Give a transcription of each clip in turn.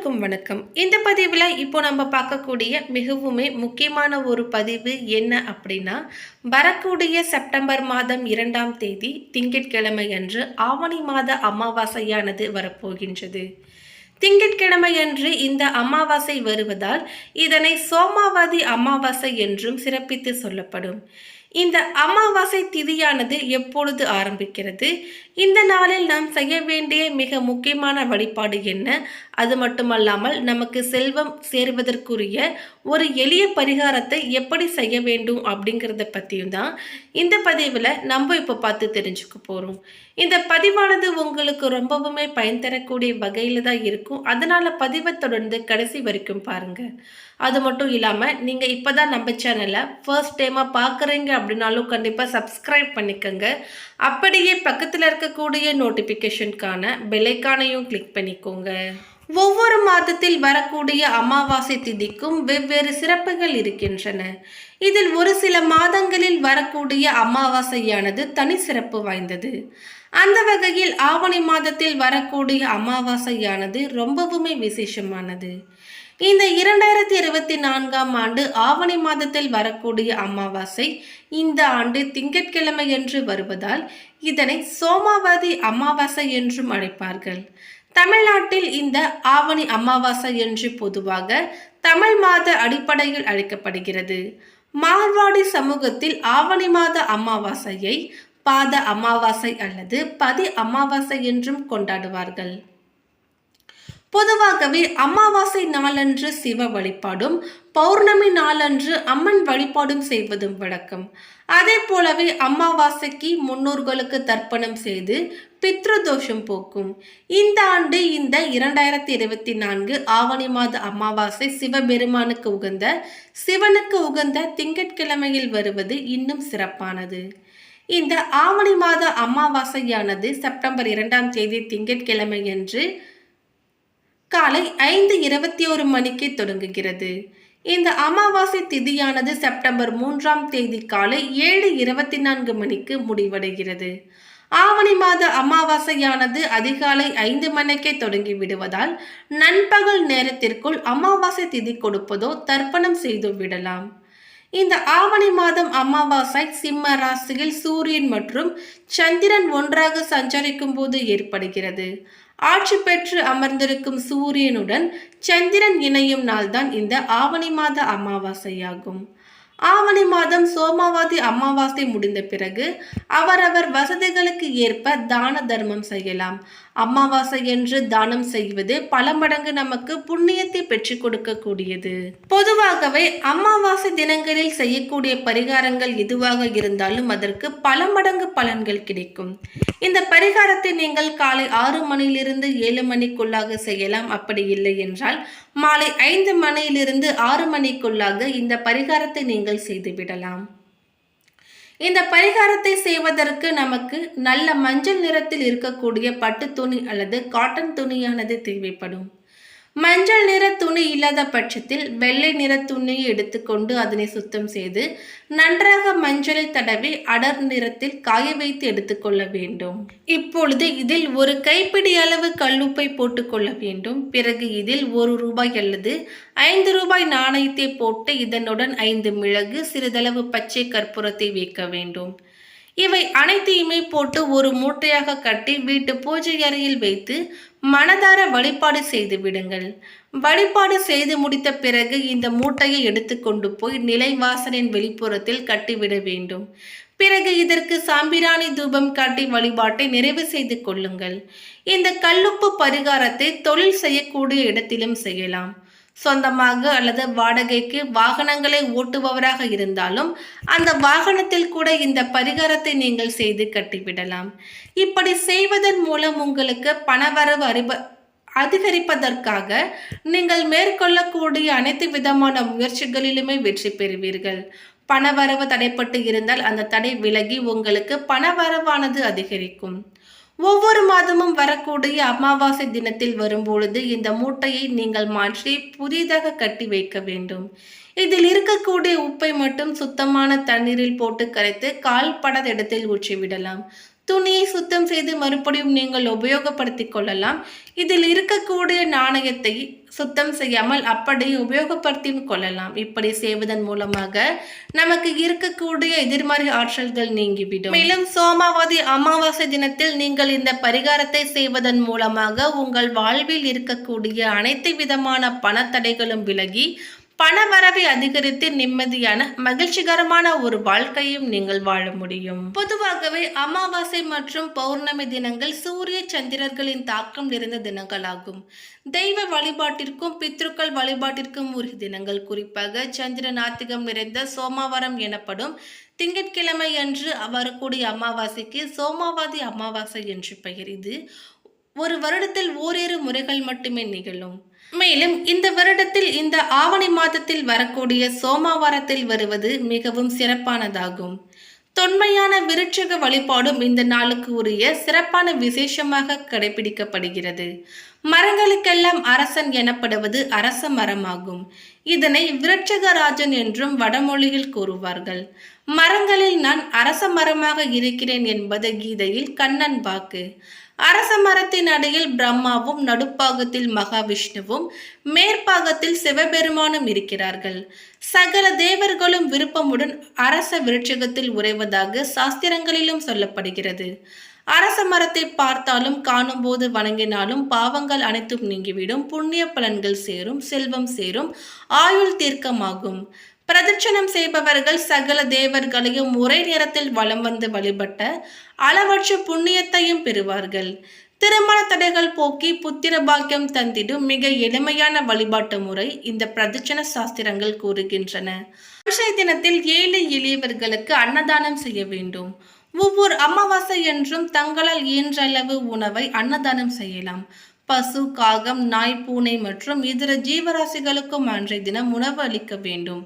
அனைவருக்கும் வணக்கம். இந்த பதிவில் இப்போ நம்ம பார்க்கக்கூடிய மிகவுமே முக்கியமான ஒரு பதிவு என்ன அப்படின்னா வரக்கூடிய செப்டம்பர் மாதம் இரண்டாம் தேதி திங்கட்கிழமை அன்று ஆவணி மாத அமாவாசையானது வரப்போகின்றது. திங்கட்கிழமை அன்று இந்த அமாவாசை வருவதால் இதனை சோமாவதி அமாவாசை என்றும் சிறப்பித்து சொல்லப்படும். இந்த அமாவாசை திதியானது எப்பொழுது ஆரம்பிக்கிறது? இந்த நாளில் நாம் செய்ய வேண்டிய மிக முக்கியமான வழிபாடு என்ன? அது மட்டுமல்லாமல் நமக்கு செல்வம் சேருவதற்குரிய ஒரு எளிய பரிகாரத்தை எப்படி செய்ய வேண்டும் அப்படிங்கிறத பற்றியும் தான் இந்த பதிவில் நம்ம இப்போ பார்த்து தெரிஞ்சுக்க போகிறோம் இந்த பதிவானது உங்களுக்கு ரொம்பவுமே பயன் தரக்கூடிய வகையில் தான் இருக்கும். அதனால் பதிவை தொடர்ந்து கடைசி வரைக்கும் பாருங்கள் அது மட்டும் இல்லாமல் நீங்கள் இப்போ தான் நம்ம சேனலை ஃபர்ஸ்ட் டைமாக பார்க்குறீங்க அப்படின்னாலும் கண்டிப்பாக சப்ஸ்கிரைப் பண்ணிக்கோங்க. அப்படியே பக்கத்தில் இருக்கக்கூடிய நோட்டிஃபிகேஷனுக்கான பெலைக்கானையும் கிளிக் பண்ணிக்கோங்க. ஒவ்வொரு மாதத்தில் வரக்கூடிய அமாவாசை திதிக்கும் வெவ்வேறு சிறப்புகள் இருக்கின்றன. இதில் ஒரு சில மாதங்களில் வரக்கூடிய அமாவாசையானது தனி சிறப்பு வாய்ந்தது. அந்த வகையில் ஆவணி மாதத்தில் வரக்கூடிய அமாவாசையானது ரொம்பவுமே விசேஷமானது. இந்த இரண்டாயிரத்தி இருபத்தி நான்காம் ஆண்டு ஆவணி மாதத்தில் வரக்கூடிய அமாவாசை இந்த ஆண்டு திங்கட்கிழமை என்று வருவதால் இதனை சோமாவதி அமாவாசை என்றும் அழைப்பார்கள். தமிழ்நாட்டில் இந்த ஆவணி அமாவாசை என்று பொதுவாக தமிழ் மாத அடிப்படையில் அழைக்கப்படுகிறது. மார்வாடி சமூகத்தில் ஆவணி மாத அமாவாசையை பாத அமாவாசை அல்லது பதி அமாவாசை என்றும் கொண்டாடுவார்கள். பொதுவாகவே அமாவாசை நாளன்று சிவ வழிபாடும் பௌர்ணமி நாளன்று அம்மன் வழிபாடும் செய்வதும் வழக்கம். அதே போலவே அமாவாசைக்கு முன்னோர்களுக்கு தர்ப்பணம் செய்து பித்ரு தோஷம் போக்கும். இந்த ஆண்டு இந்த இரண்டாயிரத்தி இருபத்தி நான்கு ஆவணி மாத அமாவாசை சிவபெருமானுக்கு உகந்த சிவனுக்கு உகந்த திங்கட்கிழமையில் வருவது இன்னும் சிறப்பானது. இந்த ஆவணி மாத அமாவாசையானது செப்டம்பர் இரண்டாம் தேதி திங்கட்கிழமை என்று காலை ஐந்து இருபத்தி ஒரு மணிக்கு தொடங்குகிறது. இந்த அமாவாசை திதியானது செப்டம்பர் மூன்றாம் தேதி காலை ஏழு இருபத்தி நான்கு மணிக்கு முடிவடைகிறது. ஆவணி மாத அமாவாசையானது அதிகாலை ஐந்து மணிக்கே தொடங்கி விடுவதால் நண்பகல் நேரத்திற்குள் அமாவாசை திதி கொடுப்பதோ தர்ப்பணம் செய்து விடலாம். இந்த ஆவணி மாதம் அமாவாசை சிம்ம ராசியில் சூரியன் மற்றும் சந்திரன் ஒன்றாக சஞ்சரிக்கும் போது ஏற்படுகிறது. ஆட்சி பெற்று அமர்ந்திருக்கும் சூரியனுடன் சந்திரன் இணையும் நாள்தான் இந்த ஆவணி மாத அமாவாசையாகும். ஆவணி மாதம் சோமாவாதி அமாவாசை முடிந்த பிறகு அவரவர் வசதிகளுக்கு ஏற்ப தான தர்மம் செய்யலாம். அமாவாசை என்று தானம் செய்வது பல மடங்கு நமக்கு புண்ணியத்தை பெற்று கொடுக்கக்கூடியது. பொதுவாகவே அமாவாசை தினங்களில் செய்யக்கூடிய பரிகாரங்கள் எதுவாக இருந்தாலும் அதற்கு பல மடங்கு பலன்கள் கிடைக்கும். இந்த பரிகாரத்தை நீங்கள் காலை ஆறு மணியிலிருந்து ஏழு மணிக்குள்ளாக செய்யலாம். அப்படி இல்லை என்றால் மாலை ஐந்து மணியிலிருந்து ஆறு மணிக்குள்ளாக இந்த பரிகாரத்தை நீங்கள் செய்துவிடலாம். இந்த பரிகாரத்தை செய்வதற்கு நமக்கு நல்ல மஞ்சள் நிறத்தில் இருக்கக்கூடிய பட்டு துணி அல்லது காட்டன் துணியானது தேவைப்படும். மஞ்சள் நிற துணி இல்லாத பட்சத்தில் வெள்ளை நிற துணியை எடுத்துக்கொண்டு அதனை சுத்தம் செய்து நன்றாக மஞ்சளை தடவி அடர் நிறத்தில் காய வைத்து எடுத்துக்கொள்ள வேண்டும். இப்பொழுது இதில் ஒரு கைப்பிடி அளவு கல்லுப்பை போட்டுக்கொள்ள வேண்டும். பிறகு இதில் ஒரு ரூபாய் அல்லது ஐந்து ரூபாய் நாணயத்தை போட்டு இதனுடன் ஐந்து மிளகு சிறிதளவு பச்சை கற்பூரத்தை வைக்க வேண்டும். இவை அனைத்தையுமே போட்டு ஒரு மூட்டையாக கட்டி வீட்டு பூஜை அறையில் வைத்து மனதார வழிபாடு செய்து விடுங்கள். வழிபாடு செய்து முடித்த பிறகு இந்த மூட்டையை எடுத்துக்கொண்டு போய் நிலைவாசலின் வெளிப்புறத்தில் கட்டிவிட வேண்டும். பிறகு இதற்கு சாம்பிராணி தூபம் காட்டி வழிபாட்டை நிறைவு செய்து கொள்ளுங்கள். இந்த கல்லுப்பு பரிகாரத்தை தொழில் செய்யக்கூடிய இடத்திலும் செய்யலாம். சொந்தமாக அல்லது வாடகைக்கு வாகனங்களை ஓட்டுபவராக இருந்தாலும் அந்த வாகனத்தில் கூட இந்த பரிகாரத்தை நீங்கள் செய்து கட்டிவிடலாம். இப்படி செய்வதன் மூலம் உங்களுக்கு பணவரவு அறிப அதிகரிப்பதற்காக நீங்கள் மேற்கொள்ளக்கூடிய அனைத்து விதமான முயற்சிகளிலுமே வெற்றி பெறுவீர்கள். பணவரவு தடைப்பட்டு இருந்தால் அந்த தடை விலகி உங்களுக்கு பணவரவானது அதிகரிக்கும். ஒவ்வொரு மாதமும் வரக்கூடிய அமாவாசை தினத்தில் வரும்பொழுது இந்த மூட்டையை நீங்கள் மாற்றி புதிதாக கட்டி வைக்க வேண்டும். இதில் இருக்கக்கூடிய உப்பை மட்டும் சுத்தமான தண்ணீரில் போட்டு கரைத்து கால் படாத இடத்தில் ஊற்றிவிடலாம். துணியை சுத்தம் செய்து மறுபடியும் நீங்கள் உபயோகப்படுத்தி கொள்ளலாம். இதில் இருக்கக்கூடிய நாணயத்தை சுத்தம் செய்யாமல் அப்படியே உபயோகப்படுத்தியும் கொள்ளலாம். இப்படி செய்வதன் மூலமாக நமக்கு இருக்கக்கூடிய எதிர்மறை ஆற்றல்கள் நீங்கிவிடும். மேலும் சோமாவதி அமாவாசை தினத்தில் நீங்கள் இந்த பரிகாரத்தை செய்வதன் மூலமாக உங்கள் வாழ்வில் இருக்கக்கூடிய அனைத்து விதமான பணத்தடைகளும் விலகி பணவரவை அதிகரித்து நிம்மதியான மகிழ்ச்சிகரமான ஒரு வாழ்க்கையும் நீங்கள் வாழ முடியும். பொதுவாகவே அமாவாசை மற்றும் பௌர்ணமி தினங்கள் சூரிய சந்திரர்களின் தாக்கம் நிறைந்த தினங்களாகும். தெய்வ வழிபாட்டிற்கும் பித்ருக்கள் வழிபாட்டிற்கும் உரிய தினங்கள். குறிப்பாக சந்திர நாத்திகம் நிறைந்த சோமாவரம் எனப்படும் திங்கட்கிழமை அன்று வரக்கூடிய அமாவாசைக்கு சோமாவாதி அமாவாசை என்று பெயர். இது ஒரு வருடத்தில் ஓரிரு முறைகள் மட்டுமே நிகழும். மேலும் இந்த வருடத்தில் இந்த ஆவணி மாதத்தில் வரக்கூடிய சோமாவாரத்தில் வருவது மிகவும் சிறப்பானதாகும். தொன்மையான விருட்சக வழிபாடும் இந்த நாளுக்கு உரிய சிறப்பான விசேஷமாக கடைபிடிக்கப்படுகிறது. மரங்களுக்கெல்லாம் அரசன் எனப்படுவது அரச மரமாகும். இதனை விருட்சகராஜன் என்றும் வடமொழியில் கூறுவார்கள். மரங்களில் நான் அரச மரமாக இருக்கிறேன் என்பது கீதையில் கண்ணன் வாக்கு. அரச மரத்தின் அடியில் பிரம்மாவும் நடுப்பாகத்தில் மகாவிஷ்ணுவும் மேற்பாகத்தில் சிவபெருமானும் இருக்கிறார்கள். சகல தேவர்களும் விருப்பமுடன் அரச விருட்சகத்தில் உறைவதாக சாஸ்திரங்களிலும் சொல்லப்படுகிறது. அரச மரத்தை பார்த்தாலும் காணும்போது வணங்கினாலும் பாவங்கள் அனைத்தும் நீங்கிவிடும் புண்ணிய பலன்கள் சேரும் செல்வம் சேரும் ஆயுள் தீர்க்கமாகும். பிரதட்சணம் செய்பவர்கள் சகல தேவர்களையும் ஒரே நேரத்தில் வலம் வந்து வழிபட்ட அளவற்ற புண்ணியத்தையும் பெறுவார்கள். திருமண தடைகள் போக்கி புத்திர பாக்கியம் தந்திடும் மிக எளிமையான வழிபாட்டு முறை இந்த பிரதட்சண சாஸ்திரங்கள் கூறுகின்றன. அக்ஷய தினத்தில் ஏழை எளியவர்களுக்கு அன்னதானம் செய்ய வேண்டும். ஒவ்வொரு அமாவாசை என்றும் தங்களால் இயன்றளவு உணவை அன்னதானம் செய்யலாம். பசு காகம் நாய் பூனை மற்றும் இதர ஜீவராசிகளுக்கும் அன்றைய தினம் உணவு அளிக்க வேண்டும்.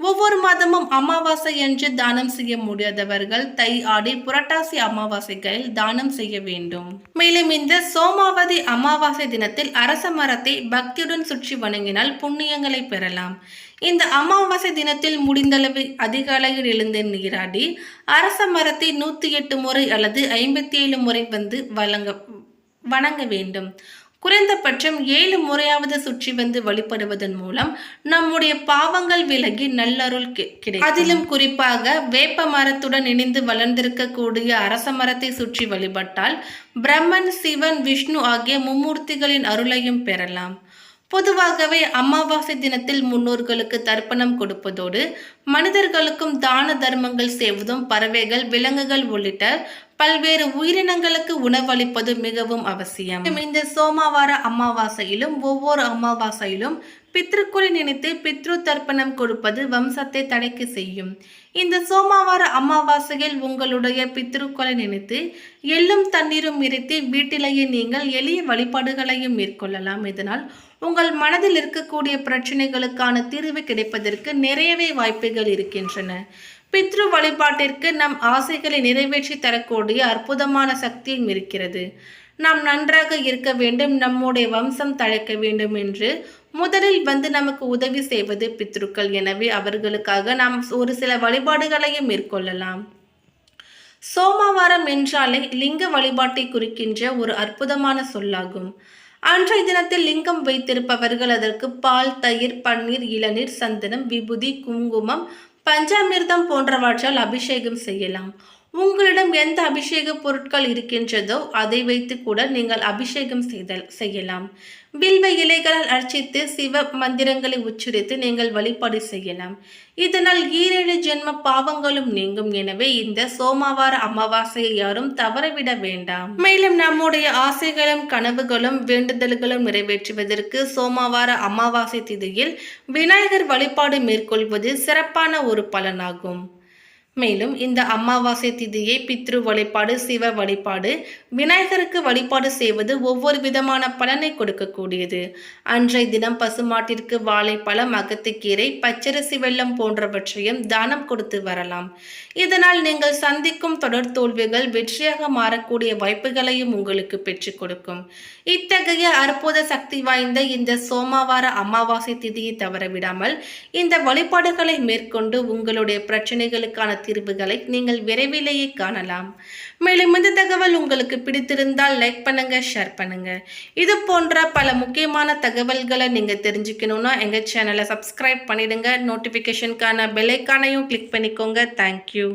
ஒவ்வொரு மாதமும் அமாவாசை என்று தானம் செய்ய முடியாதவர்கள் தை ஆடி புரட்டாசி அமாவாசைகளில் தானம் செய்ய வேண்டும். மேலும் இந்த சோமாவதி அமாவாசை தினத்தில் அரச மரத்தை பக்தியுடன் சுற்றி வணங்கினால் புண்ணியங்களை பெறலாம். இந்த அமாவாசை தினத்தில் முடிந்தளவு அதிகாலையில் எழுந்து நீராடி அரச மரத்தை நூற்றி எட்டு முறை அல்லது ஐம்பத்தி ஏழு முறை வந்து வழங்க வணங்க வேண்டும். குறைந்தபட்சம் ஏழு முறையாவது சுற்றி வந்து வழிபடுவதன் மூலம் நம்முடைய பாவங்கள் விலகி நல்லருள் கிடைக்கும். அதிலும் குறிப்பாக வேப்ப மரத்துடன் இணைந்து வளர்ந்திருக்கக்கூடிய அரச மரத்தை சுற்றி வழிபட்டால் பிரம்மன் சிவன் விஷ்ணு ஆகிய மும்மூர்த்திகளின் அருளையும் பெறலாம். பொதுவாகவே அமாவாசை தினத்தில் முன்னோர்களுக்கு தர்ப்பணம் கொடுப்பதோடு மனிதர்களுக்கும் தான தர்மங்கள் செய்வதும் பறவைகள் விலங்குகள் உள்ளிட்ட பல்வேறு உயிரினங்களுக்கு உணவளிப்பது மிகவும் அவசியம். இந்த சோமவார அமாவாசையிலும் ஒவ்வொரு அமாவாசையிலும் பித்ருக்குறை நினைத்து பித்ரு தர்ப்பணம் கொடுப்பது வம்சத்தை தடைக்கு செய்யும். இந்த சோமவார அமாவாசையில் உங்களுடைய பித்ருக்களை நினைத்து எள்ளும் தண்ணீரும் இறைத்து வீட்டிலேயே நீங்கள் எளிய வழிபாடுகளையும் மேற்கொள்ளலாம். இதனால் உங்கள் மனதில் இருக்கக்கூடிய பிரச்சனைகளுக்கான தீர்வு கிடைப்பதற்கு நிறையவே வாய்ப்புகள் இருக்கின்றன. பித்ரு வழிபாட்டிற்கு நம் ஆசைகளை நிறைவேற்றி தரக்கூடிய அற்புதமான சக்தியும் இருக்கிறது. நாம் நன்றாக இருக்க வேண்டும் நம்முடைய வம்சம் தழைக்க வேண்டும் என்று முதலில் வந்து நமக்கு உதவி செய்வது பித்ருக்கள். எனவே அவர்களுக்காக நாம் ஒரு சில வழிபாடுகளையும் மேற்கொள்ளலாம். சோமவாரம் என்றாலே லிங்க வழிபாட்டை குறிக்கின்ற ஒரு அற்புதமான சொல்லாகும். அன்றைய தினத்தில் லிங்கம் வைத்திருப்பவர்கள் அதற்கு பால் தயிர் பன்னீர் இளநீர் சந்தனம் விபூதி குங்குமம் பஞ்சாமிர்தம் போன்றவற்றால் அபிஷேகம் செய்யலாம். உங்களிடம் எந்த அபிஷேக பொருட்கள் இருக்கின்றதோ அதை வைத்து கூட நீங்கள் அபிஷேகம் செய்தல் செய்யலாம். வில்வ இலைகளால் அர்ச்சித்து சிவ மந்திரங்களை உச்சரித்து நீங்கள் வழிபாடு செய்யலாம். இதனால் ஈரேழு ஜென்ம பாவங்களும் நீங்கும். எனவே இந்த சோமவார அமாவாசையை யாரும் தவறவிட வேண்டாம். மேலும் நம்முடைய ஆசைகளும் கனவுகளும் வேண்டுதல்களும் நிறைவேற்றுவதற்கு சோமவார அமாவாசை திதியில் விநாயகர் வழிபாடு மேற்கொள்வது சிறப்பான ஒரு பலனாகும். மேலும் இந்த அமாவாசை திதியை பித்ரு வழிபாடு சிவ வழிபாடு விநாயகருக்கு வழிபாடு செய்வது ஒவ்வொரு விதமான பலனை கொடுக்கக்கூடியது. அன்றைய தினம் பசுமாட்டிற்கு வாழைப்பழம் அகத்துக்கீரை பச்சரிசி வெல்லம் போன்றவற்றையும் தானம் கொடுத்து வரலாம். இதனால் நீங்கள் சந்திக்கும் தொடர் தோல்விகள் வெற்றியாக மாறக்கூடிய வாய்ப்புகளையும் உங்களுக்கு பெற்றுக் கொடுக்கும். இத்தகைய அற்புத சக்தி வாய்ந்த இந்த சோமவார அமாவாசை திதியை தவறவிடாமல் இந்த வழிபாடுகளை மேற்கொண்டு உங்களுடைய பிரச்சனைகளுக்கான தீர்வுகளை நீங்கள் விரைவிலேயே காணலாம். மேலும் இந்த தகவல் உங்களுக்கு பிடித்திருந்தால் லைக் பண்ணுங்க ஷேர் பண்ணுங்க. இது போன்ற பல முக்கியமான தகவல்களை நீங்க தெரிஞ்சுக்கணும்னா எங்க சேனலை சப்ஸ்கிரைப் பண்ணிடுங்க. நோட்டிஃபிகேஷனுக்கான பெல்லைக்கானையும் கிளிக் பண்ணிக்கோங்க. தேங்க்யூ